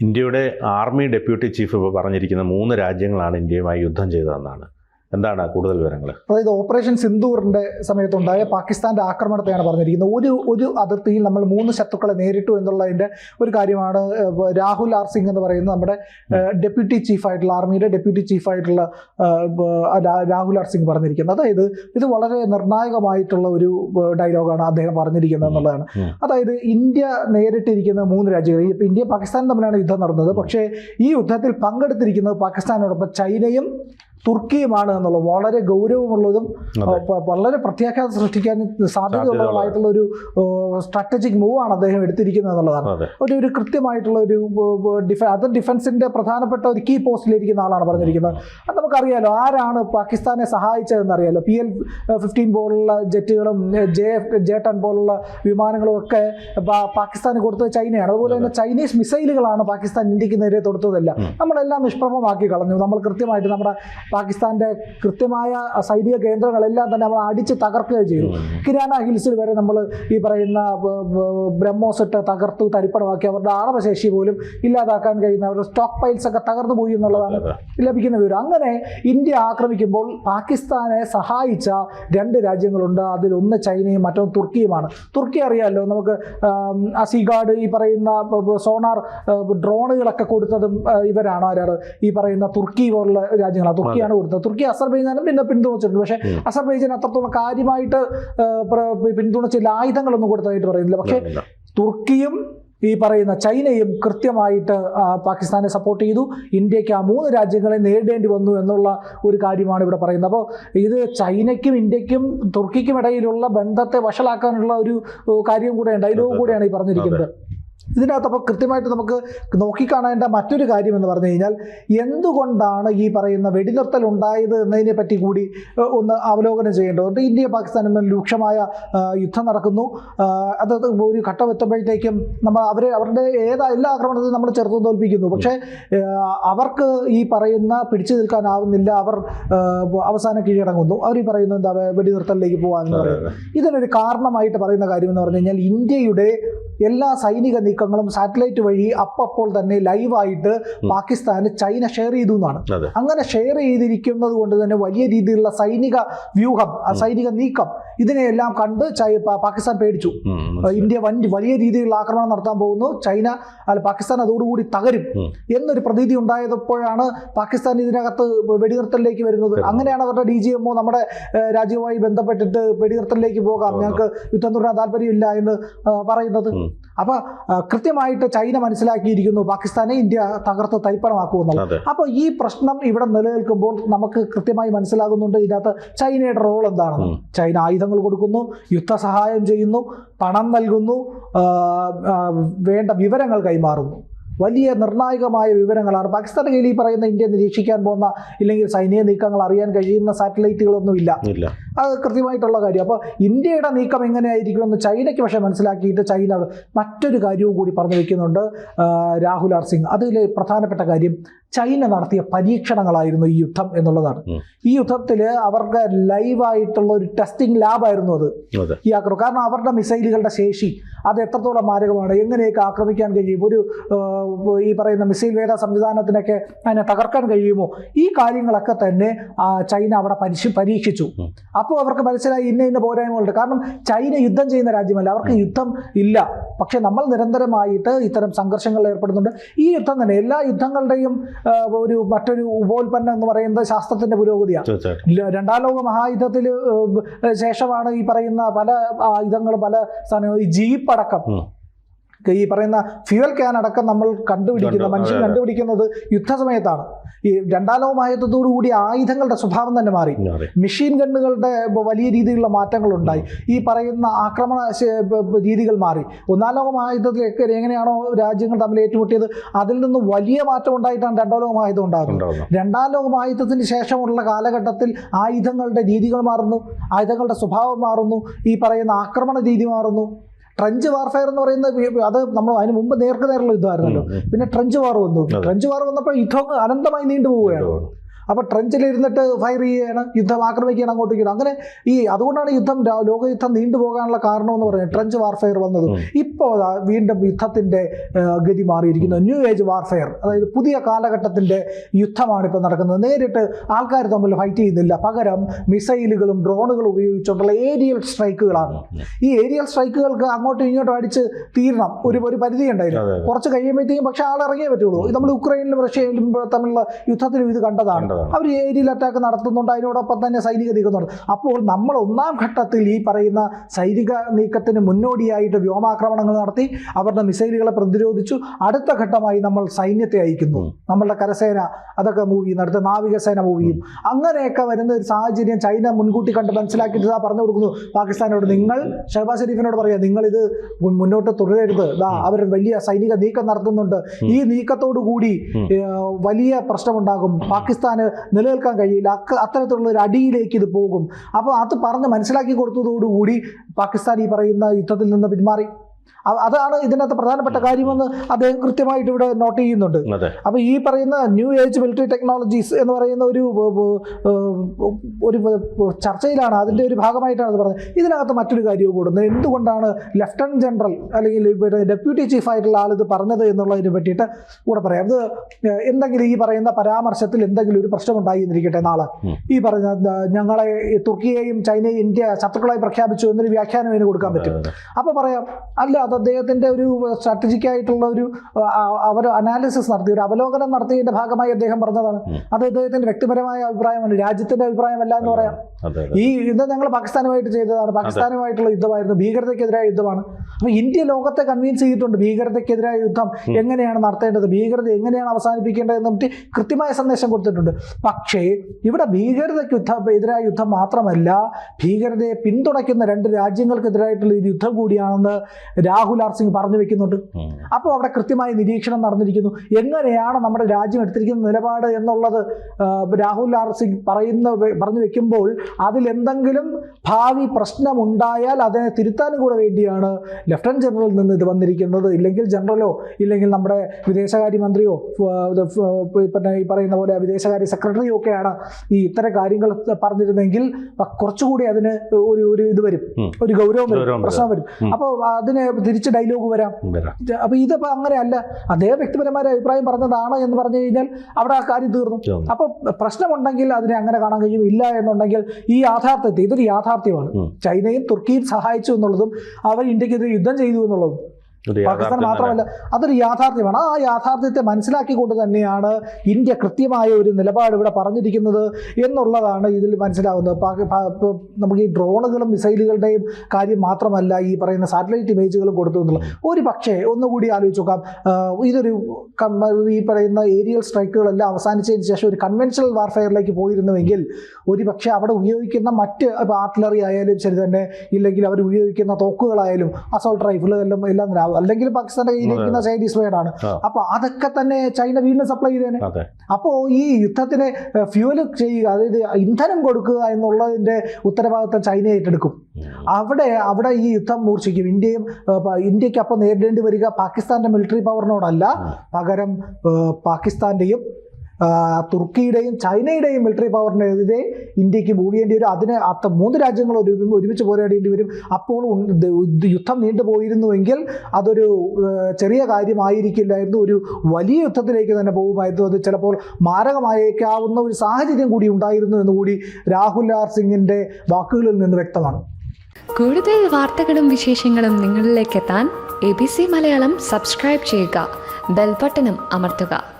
ഇന്ത്യയുടെ army deputy chief ഇപ്പോൾ പറഞ്ഞിരിക്കുന്ന മൂന്ന് രാജ്യങ്ങളാണ് ഇന്ത്യയുമായി യുദ്ധം ചെയ്തതെന്നാണ്. എന്താണ് കൂടുതൽ വിവരങ്ങൾ? അതായത് ഓപ്പറേഷൻ സിന്ദൂറിന്റെ സമയത്തുണ്ടായ പാകിസ്ഥാന്റെ ആക്രമണത്തെയാണ് പറഞ്ഞിരിക്കുന്നത്. ഒരു ഒരു അതിർത്തിയിൽ നമ്മൾ മൂന്ന് ശത്രുക്കളെ നേരിട്ടു എന്നുള്ളതിന്റെ ഒരു കാര്യമാണ് രാഹുൽ ആർ സിംഗ് എന്ന് പറയുന്ന നമ്മുടെ ഡെപ്യൂട്ടി ചീഫ് ആയിട്ടുള്ള ആർമിയുടെ ഡെപ്യൂട്ടി ചീഫ് ആയിട്ടുള്ള രാഹുൽ ആർ സിംഗ് പറഞ്ഞിരിക്കുന്നത്. അതായത് ഇത് വളരെ നിർണായകമായിട്ടുള്ള ഒരു ഡയലോഗാണ് അദ്ദേഹം പറഞ്ഞിരിക്കുന്നത് എന്നുള്ളതാണ്. അതായത് ഇന്ത്യ നേരിട്ടിരിക്കുന്ന മൂന്ന് രാജ്യങ്ങൾ ഇന്ത്യ പാകിസ്ഥാൻ തമ്മിലാണ് യുദ്ധം നടന്നത്. പക്ഷേ ഈ യുദ്ധത്തിൽ പങ്കെടുത്തിരിക്കുന്നത് പാകിസ്ഥാനോടൊപ്പം ചൈനയും തുർക്കിയുമാണ് എന്നുള്ളത് വളരെ ഗൗരവമുള്ളതും വളരെ പ്രത്യാഘാതം സൃഷ്ടിക്കാൻ സാധ്യതയുള്ളതായിട്ടുള്ള ഒരു സ്ട്രാറ്റജിക് മൂവ് ആണ് അദ്ദേഹം എടുത്തിരിക്കുന്നത് എന്നുള്ളതാണ്. ഒരു ഒരു കൃത്യമായിട്ടുള്ള ഒരു ഡിഫെ അത് ഡിഫൻസിന്റെ പ്രധാനപ്പെട്ട ഒരു കീ പോസ്റ്റിലിരിക്കുന്ന ആളാണ് പറഞ്ഞിരിക്കുന്നത്. അത്. നമുക്കറിയാലോ ആരാണ് പാകിസ്ഥാനെ സഹായിച്ചതെന്ന് അറിയാലോ? പി എൽ ഫിഫ്റ്റീൻ പോലുള്ള ജെറ്റുകളും ജെ ജെ ടെൻ പോലുള്ള വിമാനങ്ങളും ഒക്കെ പാകിസ്ഥാന് കൊടുത്തത് ചൈനയാണ്. അതുപോലെ തന്നെ ചൈനീസ് മിസൈലുകളാണ് പാകിസ്ഥാൻ ഇന്ത്യയ്ക്ക് നേരെ തൊടുത്തതല്ല. നമ്മളെല്ലാം നിഷ്പ്രഭമാക്കി കളഞ്ഞു. നമ്മൾ കൃത്യമായിട്ട് നമ്മുടെ പാകിസ്ഥാന്റെ കൃത്യമായ സൈനിക കേന്ദ്രങ്ങളെല്ലാം തന്നെ നമ്മൾ അടിച്ച് തകർക്കുകയും ചെയ്തു. കിരാന ഹിൽസിൽ വരെ നമ്മൾ ഈ പറയുന്ന ബ- ബ- ബ്രഹ്മോസ് ഇട്ട് തകർത്തു തരിപ്പണമാക്കി അവരുടെ ആണവശേഷി പോലും ഇല്ലാതാക്കാൻ കഴിയുന്ന അവരുടെ സ്റ്റോക്ക് പൈൽസ് ഒക്കെ തകർന്നു പോയി എന്നുള്ളതാണ്. ലഭിക്കുന്ന വിവരം. അങ്ങനെ ഇന്ത്യ ആക്രമിക്കുമ്പോൾ പാകിസ്ഥാനെ സഹായിച്ച രണ്ട് രാജ്യങ്ങളുണ്ട്. അതിലൊന്ന് ചൈനയും മറ്റൊന്ന് തുർക്കിയുമാണ്. തുർക്കി അറിയാമല്ലോ നമുക്ക് അസിഗാർഡ് അസിഗാഡ് ഈ പറയുന്ന സോണാർ ഡ്രോണുകളൊക്കെ കൊടുത്തതും ഇവരാണ് ആരാണ്? ഈ പറയുന്ന തുർക്കി പോലുള്ള രാജ്യങ്ങളാണ്. തുർക്കിയാണ് കൊടുത്തത്. തുർക്കി അസർബൈജാനും പിന്നെ പിന്തുണച്ചിട്ടുണ്ട്. പക്ഷേ. അസർബൈജാൻ അത്രത്തോളം കാര്യമായിട്ട് പിന്തുണച്ചില്ല ആയുധങ്ങളൊന്നും കൊടുത്തതായിട്ട് പറയുന്നില്ല. പക്ഷേ തുർക്കിയും ഈ പറയുന്ന ചൈനയും കൃത്യമായിട്ട് പാകിസ്ഥാനെ സപ്പോർട്ട് ചെയ്തു. ഇന്ത്യയ്ക്ക് ആ മൂന്ന് രാജ്യങ്ങളെ നേരിടേണ്ടി വന്നു എന്നുള്ള ഒരു കാര്യമാണ് ഇവിടെ പറയുന്നത്. അപ്പോൾ ഇത് ചൈനയ്ക്കും ഇന്ത്യക്കും തുർക്കിക്കും ഇടയിലുള്ള ബന്ധത്തെ വഷളാക്കാനുള്ള ഒരു കാര്യം കൂടെയാണ് ഡയലോഗ് കൂടെയാണ് ഈ പറഞ്ഞിരിക്കുന്നത്. ഇതിനകത്ത് അപ്പോൾ കൃത്യമായിട്ട് നമുക്ക് നോക്കിക്കാണേണ്ട മറ്റൊരു കാര്യം എന്ന് പറഞ്ഞു കഴിഞ്ഞാൽ എന്തുകൊണ്ടാണ് ഈ പറയുന്ന വെടിനിർത്തൽ ഉണ്ടായത് എന്നതിനെ പറ്റി കൂടി ഒന്ന് അവലോകനം ചെയ്യേണ്ടതുണ്ട്. ഇന്ത്യ പാകിസ്ഥാൻ തമ്മിൽ രൂക്ഷമായ യുദ്ധം നടക്കുന്നു. അത് ഒരു ഘട്ടം എത്തുമ്പോഴത്തേക്കും നമ്മൾ അവരെ അവരുടെ ഏതാ എല്ലാ ആക്രമണത്തിലും നമ്മൾ ചെറുത്തു തോൽപ്പിക്കുന്നു. പക്ഷേ അവർക്ക് ഈ പറയുന്ന പിടിച്ചു നിൽക്കാനാവുന്നില്ല. അവർ അവസാന കീഴടങ്ങുന്നു അവർ ഈ പറയുന്ന എന്താ വെടിനിർത്തലിലേക്ക് പോകാമെന്ന് പറയുന്നത്. ഇതിനൊരു കാരണമായിട്ട് പറയുന്ന കാര്യം എന്ന് പറഞ്ഞു കഴിഞ്ഞാൽ ഇന്ത്യയുടെ എല്ലാ സൈനിക നീക്കങ്ങളും സാറ്റലൈറ്റ് വഴി അപ്പപ്പോൾ തന്നെ ലൈവായിട്ട് പാകിസ്ഥാന് ചൈന ഷെയർ ചെയ്തു എന്നാണ്. അങ്ങനെ ഷെയർ ചെയ്തിരിക്കുന്നത് കൊണ്ട് തന്നെ വലിയ രീതിയിലുള്ള സൈനിക വ്യൂഹം സൈനിക നീക്കം ഇതിനെയെല്ലാം കണ്ട് പാകിസ്ഥാൻ പേടിച്ചു. ഇന്ത്യ വൻ വലിയ രീതിയിലുള്ള ആക്രമണം നടത്താൻ പോകുന്നു. ചൈന അല്ല പാകിസ്ഥാൻ അതോടുകൂടി തകരും. എന്നൊരു പ്രതീതി ഉണ്ടായപ്പോഴാണ് പാകിസ്ഥാൻ ഇതിനകത്ത് വെടിനിർത്തലിലേക്ക് വരുന്നത്. അങ്ങനെയാണ് അവരുടെ ഡി ജി എംഒ നമ്മുടെ രാജ്യവുമായി ബന്ധപ്പെട്ടിട്ട് വെടിനിർത്തലിലേക്ക് പോകാം. ഞങ്ങൾക്ക് യുദ്ധം തുടരാൻ താല്പര്യമില്ല എന്ന് പറയുന്നത്. ഉം. അപ്പൊ കൃത്യമായിട്ട് ചൈന മനസ്സിലാക്കിയിരിക്കുന്നു പാകിസ്ഥാനെ ഇന്ത്യ തകർത്ത് തൈപ്പണമാക്കുമെന്നുള്ളത് അപ്പോൾ ഈ പ്രശ്നം ഇവിടെ നിലനിൽക്കുമ്പോൾ നമുക്ക് കൃത്യമായി മനസ്സിലാകുന്നുണ്ട് ഇതിനകത്ത് ചൈനയുടെ റോൾ എന്താണെന്ന് ചൈന ആയുധങ്ങൾ കൊടുക്കുന്നു യുദ്ധസഹായം ചെയ്യുന്നു പണം നൽകുന്നു വേണ്ട വിവരങ്ങൾ കൈമാറുന്നു. വലിയ നിർണായകമായ വിവരങ്ങളാണ്. പാകിസ്ഥാൻ കയ്യിൽ ഈ പറയുന്ന ഇന്ത്യ നിരീക്ഷിക്കാൻ പോകുന്ന ഇല്ലെങ്കിൽ സൈനിക നീക്കങ്ങൾ അറിയാൻ കഴിയുന്ന സാറ്റലൈറ്റുകളൊന്നും ഇല്ല. അത് കൃത്യമായിട്ടുള്ള കാര്യം. അപ്പോൾ ഇന്ത്യയുടെ നീക്കം എങ്ങനെയായിരിക്കുമെന്ന് ചൈനയ്ക്ക് പക്ഷേ മനസ്സിലാക്കിയിട്ട് ചൈന മറ്റൊരു കാര്യവും കൂടി പറഞ്ഞു വെക്കുന്നുണ്ട് രാഹുൽ ആർ സിംഗ്. അതിൽ പ്രധാനപ്പെട്ട കാര്യം ചൈന നടത്തിയ പരീക്ഷണങ്ങളായിരുന്നു ഈ യുദ്ധം എന്നുള്ളതാണ്. ഈ യുദ്ധത്തിൽ അവർക്ക് ലൈവായിട്ടുള്ള ഒരു ടെസ്റ്റിംഗ് ലാബായിരുന്നു അത്. ഈ ആക്രമണം കാരണം അവരുടെ മിസൈലുകളുടെ ശേഷി അത് എത്രത്തോളം മാരകമാണ് എങ്ങനെയൊക്കെ ആക്രമിക്കാൻ കഴിയും? ഒരു ഈ പറയുന്ന മിസൈൽ വേദ സംവിധാനത്തിനൊക്കെ അതിനെ തകർക്കാൻ കഴിയുമോ? ഈ കാര്യങ്ങളൊക്കെ തന്നെ ചൈന അവിടെ പരിശി പരീക്ഷിച്ചു. അപ്പോൾ അവർക്ക് മനസ്സിലായി ഇന്ന ഇന്ന പോരായ്മകളുണ്ട്. കാരണം ചൈന യുദ്ധം ചെയ്യുന്ന രാജ്യമല്ല. അവർക്ക് യുദ്ധം ഇല്ല. പക്ഷെ നമ്മൾ നിരന്തരമായിട്ട് ഇത്തരം സംഘർഷങ്ങളിൽ ഏർപ്പെടുന്നുണ്ട്. ഈ യുദ്ധം തന്നെ എല്ലാ യുദ്ധങ്ങളുടെയും ഒരു മറ്റൊരു ഉപോൽപ്പന്നം എന്ന് പറയുന്നത് ശാസ്ത്രത്തിന്റെ പുരോഗതിയാണ് രണ്ടാം ലോക മഹായുദ്ധത്തിൽ ശേഷമാണ് ഈ പറയുന്ന പല ആയുധങ്ങളും പല സാധനങ്ങളും. ഈ ജീപ്പ് അടക്കം. ഈ പറയുന്ന ഫ്യൂവൽ ക്യാൻ അടക്കം നമ്മൾ കണ്ടുപിടിക്കുന്ന മനുഷ്യൻ. കണ്ടുപിടിക്കുന്നത് യുദ്ധസമയത്താണ്. ഈ രണ്ടാം ലോകമായുദ്ധത്തോടു കൂടി ആയുധങ്ങളുടെ സ്വഭാവം തന്നെ മാറി. മെഷീൻ ഗണ്ണുകളുടെ വലിയ രീതിയിലുള്ള മാറ്റങ്ങൾ ഉണ്ടായി ഈ പറയുന്ന ആക്രമണ രീതികൾ മാറി. ഒന്നാം ലോക എങ്ങനെയാണോ രാജ്യങ്ങൾ തമ്മിൽ ഏറ്റുമുട്ടിയത് അതിൽ നിന്ന് വലിയ മാറ്റം ഉണ്ടായിട്ടാണ് രണ്ടാം ലോകമായുധം ഉണ്ടാകുന്നത്. രണ്ടാം ലോകമായുധത്തിന് ശേഷമുള്ള കാലഘട്ടത്തിൽ ആയുധങ്ങളുടെ രീതികൾ മാറുന്നു ആയുധങ്ങളുടെ സ്വഭാവം മാറുന്നു ഈ പറയുന്ന ആക്രമണ രീതി മാറുന്നു. ട്രഞ്ച് വാർഫെയർ എന്ന് പറയുന്നത് അത് നമ്മൾ അതിന് മുമ്പ് നേർക്ക് നേരുള്ള യുദ്ധമായിരുന്നല്ലോ. പിന്നെ ട്രഞ്ച് വാർ വന്നു. ട്രഞ്ച് വാർ വന്നപ്പോൾ യുദ്ധം അനന്തമായി നീണ്ടു പോവുകയാണ് അപ്പോൾ ട്രെഞ്ചിലിരുന്നിട്ട് ഫയർ ചെയ്യുകയാണ് യുദ്ധം ആക്രമിക്കുകയാണ് അങ്ങോട്ട് ഇങ്ങോട്ട്. അങ്ങനെ ഈ അതുകൊണ്ടാണ് യുദ്ധം ലോകയുദ്ധം നീണ്ടുപോകാനുള്ള കാരണം എന്ന് പറയുന്നത് ട്രെഞ്ച് വാർഫെയർ വന്നത്. ഇപ്പോൾ വീണ്ടും യുദ്ധത്തിന്റെ ഗതി മാറിയിരിക്കുന്നു. ന്യൂ ഏജ് വാർഫെയർ അതായത് പുതിയ കാലഘട്ടത്തിന്റെ യുദ്ധമാണ് ഇപ്പോൾ നടക്കുന്നത്. നേരിട്ട് ആൾക്കാർ തമ്മിൽ ഫൈറ്റ് ചെയ്യുന്നില്ല. പകരം മിസൈലുകളും ഡ്രോണുകളും ഉപയോഗിച്ചുകൊണ്ടുള്ള ഏരിയൽ സ്ട്രൈക്കുകളാണ് ഈ ഏരിയൽ സ്ട്രൈക്കുകൾക്ക് അങ്ങോട്ടും ഇങ്ങോട്ടും അടിച്ച് തീരണം. ഒരു ഒരു പരിധി ഉണ്ടായിരുന്നു. കുറച്ച് കഴിയുമ്പോഴത്തേക്കും പക്ഷേ ആൾ ഇറങ്ങിയേ പറ്റുള്ളൂ. ഇത് നമ്മൾ ഉക്രൈനിലും റഷ്യയിലും തമ്മിലുള്ള യുദ്ധത്തിലും ഇത് കണ്ടതാണ്. അവർ ഏരിയൽ അറ്റാക്ക് നടത്തുന്നുണ്ട്. അതിനോടൊപ്പം തന്നെ സൈനിക നീക്കുന്നുണ്ട് അപ്പോൾ നമ്മൾ ഒന്നാം ഘട്ടത്തിൽ ഈ പറയുന്ന സൈനിക നീക്കത്തിന് മുന്നോടിയായിട്ട് വ്യോമാക്രമണങ്ങൾ നടത്തി അവരുടെ മിസൈലുകളെ പ്രതിരോധിച്ചു. അടുത്ത ഘട്ടമായി നമ്മൾ സൈന്യത്തെ അയക്കുന്നു. നമ്മളുടെ കരസേന അതൊക്കെ മൂവ് ചെയ്യുന്നു അടുത്ത നാവികസേന മൂവ് ചെയ്യും. അങ്ങനെയൊക്കെ വരുന്ന ഒരു സാഹചര്യം ചൈന മുൻകൂട്ടി കണ്ട് മനസ്സിലാക്കിയിട്ട് ഇതാ പറഞ്ഞു കൊടുക്കുന്നു. പാകിസ്ഥാനോട് നിങ്ങൾ ഷഹബാസ് ഷെരീഫിനോട് പറയാം നിങ്ങൾ ഇത് മുന്നോട്ട് തുടരരുത്. അവർ വലിയ സൈനിക നീക്കം നടത്തുന്നുണ്ട്. ഈ നീക്കത്തോടു കൂടി വലിയ പ്രശ്നമുണ്ടാകും. പാകിസ്ഥാന് നിലനിൽക്കാൻ കഴിയില്ല. അത്തരത്തിലുള്ള ഒരു അടിയിലേക്ക് ഇത് പോകും. അപ്പോൾ അത് പറഞ്ഞ് മനസ്സിലാക്കി കൊടുത്തതോടുകൂടി പാകിസ്ഥാൻ ഈ പറയുന്ന യുദ്ധത്തിൽ നിന്ന് പിന്മാറി. അതാണ് ഇതിനകത്ത് പ്രധാനപ്പെട്ട കാര്യമെന്ന് അദ്ദേഹം കൃത്യമായിട്ട് ഇവിടെ നോട്ട് ചെയ്യുന്നുണ്ട്. അപ്പൊ അപ്പോൾ ഈ പറയുന്ന ന്യൂ ഏജ് മിലിറ്ററി ടെക്നോളജീസ് എന്ന് പറയുന്ന ഒരു ഒരു ചർച്ചയിലാണ്. അതിന്റെ ഒരു ഭാഗമായിട്ടാണ് അത് പറഞ്ഞത്. ഇതിനകത്ത് മറ്റൊരു കാര്യവും കൂടുന്നത് എന്തുകൊണ്ടാണ് ലെഫ്റ്റനന്റ് ജനറൽ അല്ലെങ്കിൽ ഡെപ്യൂട്ടി ചീഫ് ആയിട്ടുള്ള ആൾ ഇത് പറഞ്ഞത് എന്നുള്ളതിനെ പറ്റിയിട്ട് കൂടെ പറയാം. അത് എന്തെങ്കിലും ഈ പറയുന്ന പരാമർശത്തിൽ എന്തെങ്കിലും ഒരു പ്രശ്നം ഉണ്ടായിരിക്കട്ടെ എന്നിരിക്കട്ടെ നാളെ. ഈ പറഞ്ഞ ഞങ്ങളെ തുർക്കിയെയും ചൈനയും ഇന്ത്യ ശത്രുക്കളായി പ്രഖ്യാപിച്ചു എന്നൊരു വ്യാഖ്യാനം ഇതിന് കൊടുക്കാൻ പറ്റും. അപ്പൊ അപ്പോൾ പറയാം അല്ല അത് അദ്ദേഹത്തിന്റെ ഒരു സ്ട്രാറ്റജിക് ആയിട്ടുള്ള ഒരു അവർ അനാലിസിസ് നടത്തി ഒരു അവലോകനം നടത്തിയതിന്റെ ഭാഗമായി അദ്ദേഹം പറഞ്ഞതാണ്. അത് അദ്ദേഹത്തിന്റെ വ്യക്തിപരമായ അഭിപ്രായമാണ്. രാജ്യത്തിന്റെ അഭിപ്രായമല്ല എന്ന് പറയാം. ഈ യുദ്ധം ഞങ്ങൾ പാകിസ്ഥാനുമായിട്ട് ചെയ്തതാണ്. പാകിസ്ഥാനുമായിട്ടുള്ള യുദ്ധമായിരുന്നു. ഭീകരതയ്ക്കെതിരായ യുദ്ധമാണ്. അപ്പോൾ ഇന്ത്യ ലോകത്തെ കൺവിൻസ് ചെയ്തിട്ടുണ്ട് ഭീകരതയ്ക്കെതിരായ യുദ്ധം എങ്ങനെയാണ് നടത്തേണ്ടത്? ഭീകരത എങ്ങനെയാണ് അവസാനിപ്പിക്കേണ്ടതെന്ന് പറ്റി കൃത്യമായ സന്ദേശം കൊടുത്തിട്ടുണ്ട്. പക്ഷേ ഇവിടെ ഭീകരതയ്ക്ക് യുദ്ധം എതിരായ യുദ്ധം മാത്രമല്ല ഭീകരതയെ പിന്തുണയ്ക്കുന്ന രണ്ട് രാജ്യങ്ങൾക്കെതിരായിട്ടുള്ള ഒരു യുദ്ധം കൂടിയാണെന്ന് രാഹുൽ ആർ സിംഗ് പറഞ്ഞു വെക്കുന്നുണ്ട്. അപ്പോൾ അവിടെ കൃത്യമായ നിരീക്ഷണം നടന്നിരിക്കുന്നു. എങ്ങനെയാണ് നമ്മുടെ രാജ്യം എടുത്തിരിക്കുന്ന നിലപാട് എന്നുള്ളത് രാഹുൽ ആർ സിംഗ് പറയുന്ന പറഞ്ഞു വെക്കുമ്പോൾ അതിലെന്തെങ്കിലും ഭാവി പ്രശ്നമുണ്ടായാൽ അതിനെ തിരുത്താനും കൂടെ വേണ്ടിയാണ് ലഫ്റ്റനന്റ് ജനറലിൽ നിന്ന് ഇത് വന്നിരിക്കുന്നത്. ഇല്ലെങ്കിൽ ജനറലോ ഇല്ലെങ്കിൽ നമ്മുടെ വിദേശകാര്യമന്ത്രിയോ പിന്നെ ഈ പറയുന്ന പോലെ വിദേശകാര്യ സെക്രട്ടറിയോ ഒക്കെയാണ് ഈ ഇത്തരം കാര്യങ്ങൾ പറഞ്ഞിരുന്നെങ്കിൽ കുറച്ചുകൂടി അതിന് ഒരു ഒരു ഇത് വരും. ഒരു ഗൗരവം വരും. പ്രശ്നം വരും. അപ്പോൾ അതിന് തിരിച്ച് ഡയലോഗ് വരാം. അപ്പൊ ഇതിപ്പോ അങ്ങനെയല്ല. അദ്ദേഹം വ്യക്തിപരമായ അഭിപ്രായം പറഞ്ഞതാണ് എന്ന് പറഞ്ഞു കഴിഞ്ഞാൽ അവിടെ ആ കാര്യം തീർന്നു. അപ്പൊ പ്രശ്നമുണ്ടെങ്കിൽ അതിനെ അങ്ങനെ കാണാൻ കഴിയും ഇല്ല എന്നുണ്ടെങ്കിൽ ഈ യാഥാർത്ഥ്യത്തെ ഇതൊരു യാഥാർത്ഥ്യമാണ്. ചൈനയും തുർക്കിയും സഹായിച്ചു എന്നുള്ളതും അവർ ഇന്ത്യക്കെതിരെ യുദ്ധം ചെയ്തു എന്നുള്ളതും. പാകിസ്ഥാൻ മാത്രമല്ല അതൊരു യാഥാർത്ഥ്യമാണ്. ആ യാഥാർത്ഥ്യത്തെ മനസ്സിലാക്കിക്കൊണ്ട് തന്നെയാണ് ഇന്ത്യ കൃത്യമായ ഒരു നിലപാട് ഇവിടെ പറഞ്ഞിരിക്കുന്നത് എന്നുള്ളതാണ് ഇതിൽ മനസ്സിലാവുന്നത്. നമുക്ക് ഈ ഡ്രോണുകളും മിസൈലുകളുടെയും കാര്യം മാത്രമല്ല ഈ പറയുന്ന സാറ്റലൈറ്റ് ഇമേജുകളും കൊടുത്തു എന്നുള്ളത് ഒരു പക്ഷേ ഒന്നുകൂടി ആലോചിച്ച് നോക്കാം. ഇതൊരു ഈ പറയുന്ന ഏരിയൽ സ്ട്രൈക്കുകളെല്ലാം അവസാനിച്ചതിന് ശേഷം ഒരു കൺവെൻഷണൽ വാർഫെയറിലേക്ക് പോയിരുന്നുവെങ്കിൽ ഒരു പക്ഷേ അവിടെ ഉപയോഗിക്കുന്ന മറ്റ് ഇപ്പോൾ ആർട്ടിലറി ആയാലും ശരി തന്നെ ഇല്ലെങ്കിൽ അവർ ഉപയോഗിക്കുന്ന തോക്കുകളായാലും അസോൾട്ട് റൈഫിളുകളിലും എല്ലാം ആവും. അല്ലെങ്കിൽ പാകിസ്ഥാന്റെ കയ്യിലിരിക്കുന്ന ചൈനീസ് ആണ്. അപ്പൊ അതൊക്കെ തന്നെ ചൈന വീണ്ടും സപ്ലൈ ചെയ്തേനെ. അപ്പോ ഈ യുദ്ധത്തിന് ഫ്യൂൽ ചെയ്യുക അതായത് ഇന്ധനം കൊടുക്കുക എന്നുള്ളതിന്റെ ഉത്തരവാദിത്തം ചൈന ഏറ്റെടുക്കും. അവിടെ അവിടെ ഈ യുദ്ധം മൂർച്ഛിക്കും. ഇന്ത്യയും ഇന്ത്യയ്ക്ക് അപ്പം നേരിടേണ്ടി വരിക പാകിസ്ഥാന്റെ മിലിറ്ററി പവറിനോടല്ല പകരം പാകിസ്ഥാന്റെയും തുർക്കിയുടെയും ചൈനയുടെയും മിലിറ്ററി പവറിനെതിരെ ഇന്ത്യയ്ക്ക് മൂവേണ്ടി വരും. അതിന് അത്ത മൂന്ന് രാജ്യങ്ങൾ ഒരുമിച്ച് പോരാടേണ്ടി വരും. അപ്പോൾ യുദ്ധം നീണ്ടുപോയിരുന്നുവെങ്കിൽ അതൊരു ചെറിയ കാര്യമായിരിക്കില്ലായിരുന്നു. ഒരു വലിയ യുദ്ധത്തിലേക്ക് തന്നെ പോകുമായിരുന്നു. അത് ചിലപ്പോൾ മാരകമായേക്കാവുന്ന ഒരു സാഹചര്യം കൂടി ഉണ്ടായിരുന്നു എന്ന് കൂടി രാഹുൽ ആർ സിംഗിന്റെ വാക്കുകളിൽ നിന്ന് വ്യക്തമാണ്. കൂടുതൽ വാർത്തകളും വിശേഷങ്ങളും നിങ്ങളിലേക്ക് എത്താൻ A B C Malayalam subscribe ചെയ്യുക. ബെൽബട്ടനും അമർത്തുക.